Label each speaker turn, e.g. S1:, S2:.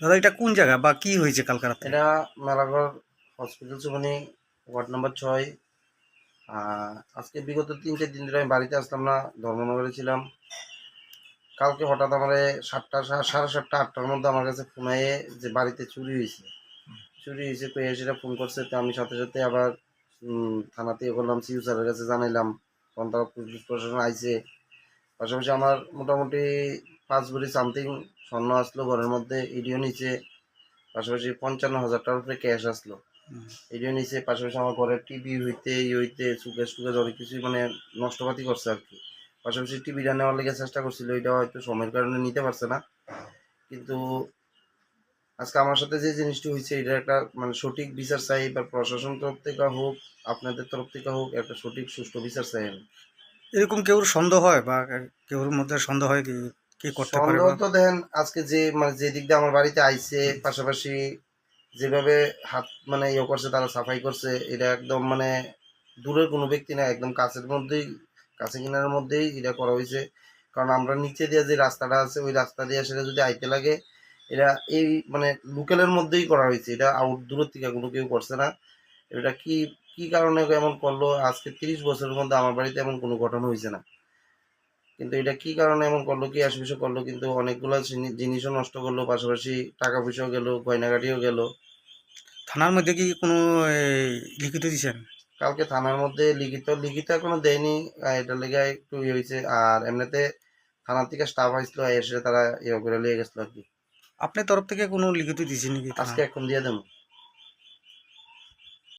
S1: দাদা, এটা কোন জায়গা বা কি হয়েছে কালকে রাতে
S2: এটা মেলাঘর হসপিটাল সুমনি ওয়ার্ড নাম্বার ছয়। আজকে বিগত তিন, চার দিন ধরে আমি বাড়িতে আসলাম না, ধর্মনগরে ছিলাম। কালকে হঠাৎ আমার সাতটা সাড়ে সাতটা, আটটার মধ্যে আমার কাছে ফোন আয়ে যে বাড়িতে চুরি হয়েছে। চুরি হয়েছে কয়ে সেটা ফোন করছে, তো আমি সাথে সাথে আবার থানাতে ইয়ে করলাম, সিউ স্যারের কাছে জানাইলাম। তখন তারা পুলিশ প্রশাসন আইছে। পাশাপাশি আমার মোটামুটি পাঁচ ভরি সামথিং স্বর্ণ আসলো ঘরের মধ্যে ইডিও নিচে পাশাপাশি পঞ্চান্ন হাজার টাকার উপরে ক্যাশ আসলো। এটিও নিচে পাশাপাশি আমার ঘরের টিভি হইতে ই হইতে সুকেশ টুকেশ অনেক কিছুই মানে নষ্টপাতি করছে আর কি। পাশাপাশি টিভিটা নেওয়ার লেগে চেষ্টা করছিল এটা হয়তো সময়ের কারণে নিতে পারছে না। কিন্তু আজকে আমার সাথে যে জিনিসটি হয়েছে এটা একটা মানে সঠিক বিচার চাই বা প্রশাসন তরফ থেকে হোক আপনাদের তরফ থেকে হোক একটা সঠিক সুষ্ঠু বিচার চাই আমি।
S1: এরকম কেউর সন্দেহ হয় বা কেউর মধ্যে সন্দেহ হয় কি? কি করতে পারে
S2: সন্দেহ তো দেখেন আজকে যে মানে যে দিক দিয়ে আমার বাড়িতে আইছে পাশাপাশি যেভাবে হাত মানে ইয়ে করছে তারা সাফাই করছে এটা একদম মানে দূরের কোনো ব্যক্তি না একদম কাছের মধ্যেই কাছে কিনারের মধ্যেই এটা করা হয়েছে। কারণ আমরা নিচে দিয়ে যে রাস্তাটা আছে ওই রাস্তা দিয়ে সেটা যদি আইতে লাগে এটা এই মানে লোকালের মধ্যেই করা হয়েছে এটা আউট দূরের থেকে কোনো কেউ করছে না। এটা কি কি কারণে এমন করল? আজকে তিরিশ বছরের মধ্যে আমার বাড়িতে এমন কোনো ঘটনা হয়েছে না। কিন্তু এটা কি কারণে এমন করল কি আশেপাশে করল? কিন্তু অনেকগুলো জিনিসও নষ্ট করল পাশাপাশি টাকা পয়সাও গেল গয়নাগাটিও গেল।
S1: থানার মধ্যে কি কোনো লিখিত দিয়েছেন
S2: কালকে থানার মধ্যে লিখিত লিখিত এখনও দেয়নি। এটার লেগে একটু ইয়ে হয়েছে আর এমনিতে থানার থেকে স্টাফ আসলো এসে তারা ইয়ে করে লিয়ে গেছিল আর কি।
S1: আপনার তরফ থেকে কোনো লিখিত দিয়েছেন নাকি?
S2: আজকে এখন দিয়ে দেবো।